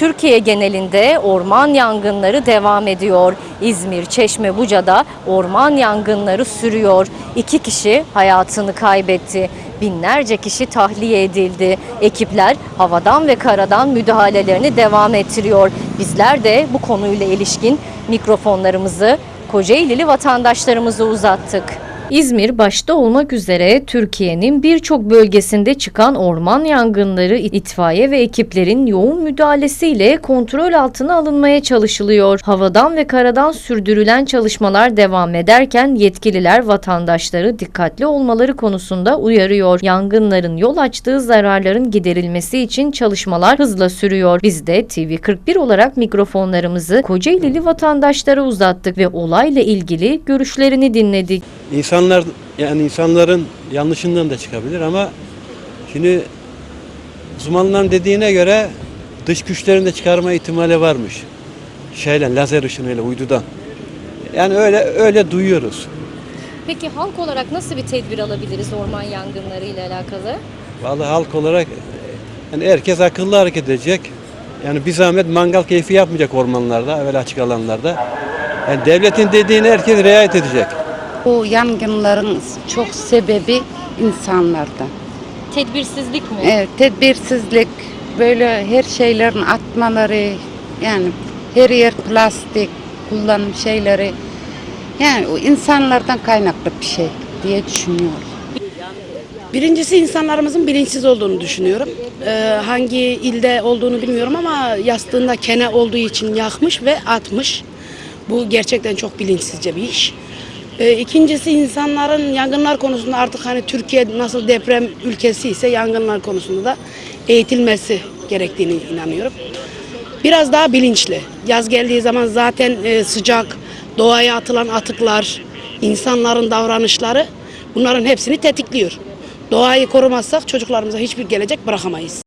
Türkiye genelinde orman yangınları devam ediyor. İzmir, Çeşme, Buca'da orman yangınları sürüyor. İki kişi hayatını kaybetti. Binlerce kişi tahliye edildi. Ekipler havadan ve karadan müdahalelerini devam ettiriyor. Bizler de bu konuyla ilişkin mikrofonlarımızı Kocaeli'li vatandaşlarımıza uzattık. İzmir başta olmak üzere Türkiye'nin birçok bölgesinde çıkan orman yangınları itfaiye ve ekiplerin yoğun müdahalesiyle kontrol altına alınmaya çalışılıyor. Havadan ve karadan sürdürülen çalışmalar devam ederken yetkililer vatandaşları dikkatli olmaları konusunda uyarıyor. Yangınların yol açtığı zararların giderilmesi için çalışmalar hızla sürüyor. Biz de TV41 olarak mikrofonlarımızı Kocaeli'li vatandaşlara uzattık ve olayla ilgili görüşlerini dinledik. İnsanlar yani insanların yanlışından da çıkabilir ama şimdi uzmanların dediğine göre dış güçlerin de çıkarma ihtimali varmış. Şeyle lazer ışınıyla uydudan. Yani öyle öyle duyuyoruz. Peki halk olarak nasıl bir tedbir alabiliriz orman yangınları ile alakalı? Vallahi halk olarak yani herkes akıllı hareket edecek. Yani bir zahmet mangal keyfi yapmayacak ormanlarda, öyle açık alanlarda. Yani devletin dediğine herkes riayet edecek. Bu yangınların çok sebebi insanlardan. Tedbirsizlik mi? Evet, tedbirsizlik, böyle her şeylerin atmaları, yani her yer plastik kullanım şeyleri. Yani o insanlardan kaynaklı bir şey diye düşünüyorum. Birincisi insanlarımızın bilinçsiz olduğunu düşünüyorum. Ee, hangi ilde olduğunu bilmiyorum ama yastığında kene olduğu için yakmış ve atmış. Bu gerçekten çok bilinçsizce bir iş. Ee, ikincisi insanların yangınlar konusunda artık hani Türkiye nasıl deprem ülkesi ise yangınlar konusunda da eğitilmesi gerektiğini inanıyorum. Biraz daha bilinçli. Yaz geldiği zaman zaten e, sıcak, doğaya atılan atıklar, insanların davranışları bunların hepsini tetikliyor. Doğayı korumazsak çocuklarımıza hiçbir gelecek bırakamayız.